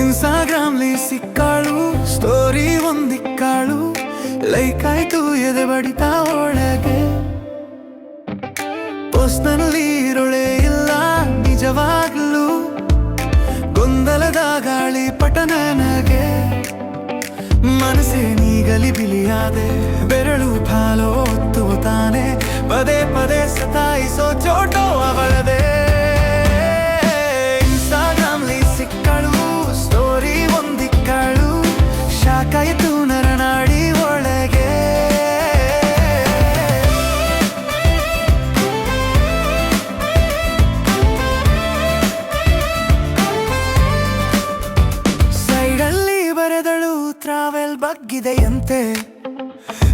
ಇನ್ಸ್ಟಾಗ್ರಾಮ್ಲಿ ಸಿಕ್ಕಾಳು story ಒಂದಿಕ್ಕಾಳು like ಆಯ್ತು, ಎದೆ ಬಡಿತ ಒಳಗೆ. ಪೋಸ್ಟ್ನಲ್ಲಿ ಇರುಳೆ ಇಲ್ಲ, ನಿಜವಾಗ್ಲು. ಗೊಂದಲದ ಗಾಳಿ ಪಟ ನನಗೆ. ಮನಸ್ಸೇ ನೀಗಲಿ ಬಿಲಿಯಾದೆ ಬೆರಳು ಫಾಲೋ ಒತ್ತುವ ತಾನೆ ಪದೇ ಪದೇ ಸತಾಯಿಸೋ ಚೋಟೋ ಅವಳದೆ. ಟ್ರಾವೆಲ್ ಬಗ್ಗಿದೆಯಂತೆ.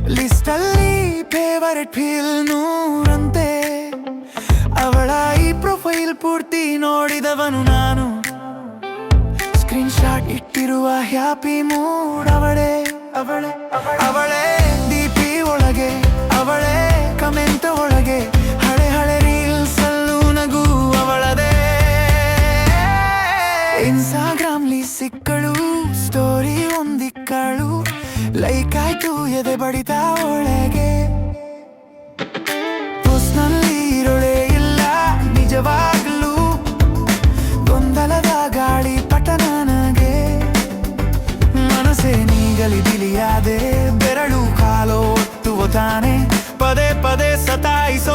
ಲಿಸ್ಟಲ್ಲಿ ಫೇವರೆಟ್ ಫೀಲ್ ನೂರಂತೆ. ಅವಳ ಈ ಪ್ರೊಫೈಲ್ ಪೂರ್ತಿ ನೋಡಿದವನು ನಾನು. ಸ್ಕ್ರೀನ್ ಶಾಟ್ ಇಟ್ಟಿರುವ ಹ್ಯಾಪಿ ಮೂಡ್ ಅವಳೇ ಅವಳೇ ಅವಳೇ. ಲೈಕ್ ಆಯ್ತು ಎದೆ ಬಡಿತ ಒಳಗೆ. ಪೋಸ್ಟ್ನಲ್ಲಿ ಇರುಳೆ ಇಲ್ಲ, ನಿಜವಾಗ್ಲೂ ಗೊಂದಲದ ಗಾಳಿ ಪಟ ನನಗೆ. ಮನಸ್ಸೇ ನೀಗಲಿ ಬಿಲಿಯಾದೆ, ಬೆರಳು ಕಾಲು ಒತ್ತುವ ತಾನೆ. ಪದೇ ಪದೇ ಸತಾಯಿಸೋ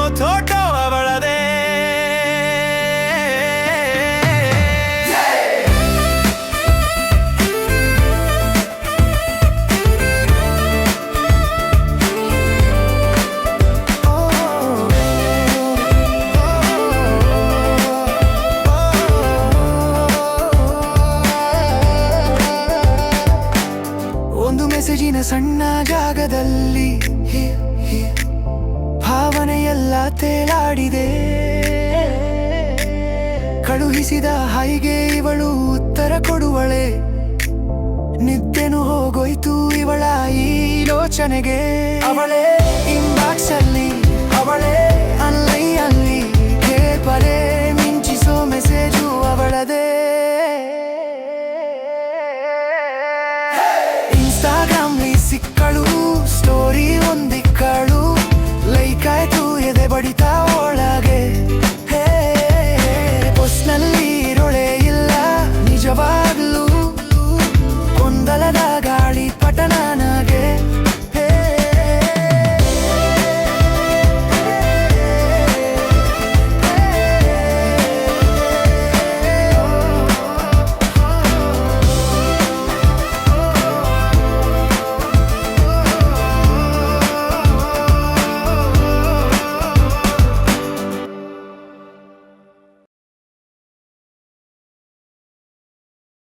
ಸಣ್ಣ ಜಾಗದಲ್ಲಿ ಭಾವನೆಯೆಲ್ಲ ತೇಲಾಡಿದೆ. ಕಳುಹಿಸಿದ ಹಾಯಿಗೆ ಇವಳು ಉತ್ತರ ಕೊಡುವಳೆ. ನಿದ್ದೆನು ಹೋಗೋಯ್ತು ಇವಳ ಈ ಯೋಚನೆಗೆ ಅವಳೇ ಇನ್ಬಾಕ್ಸಲ್ಲಿ ಅವಳೇ. ಸಿಕ್ಕಳು ಸ್ಟೋರಿ ಒಂದಿಕ್ಕಳು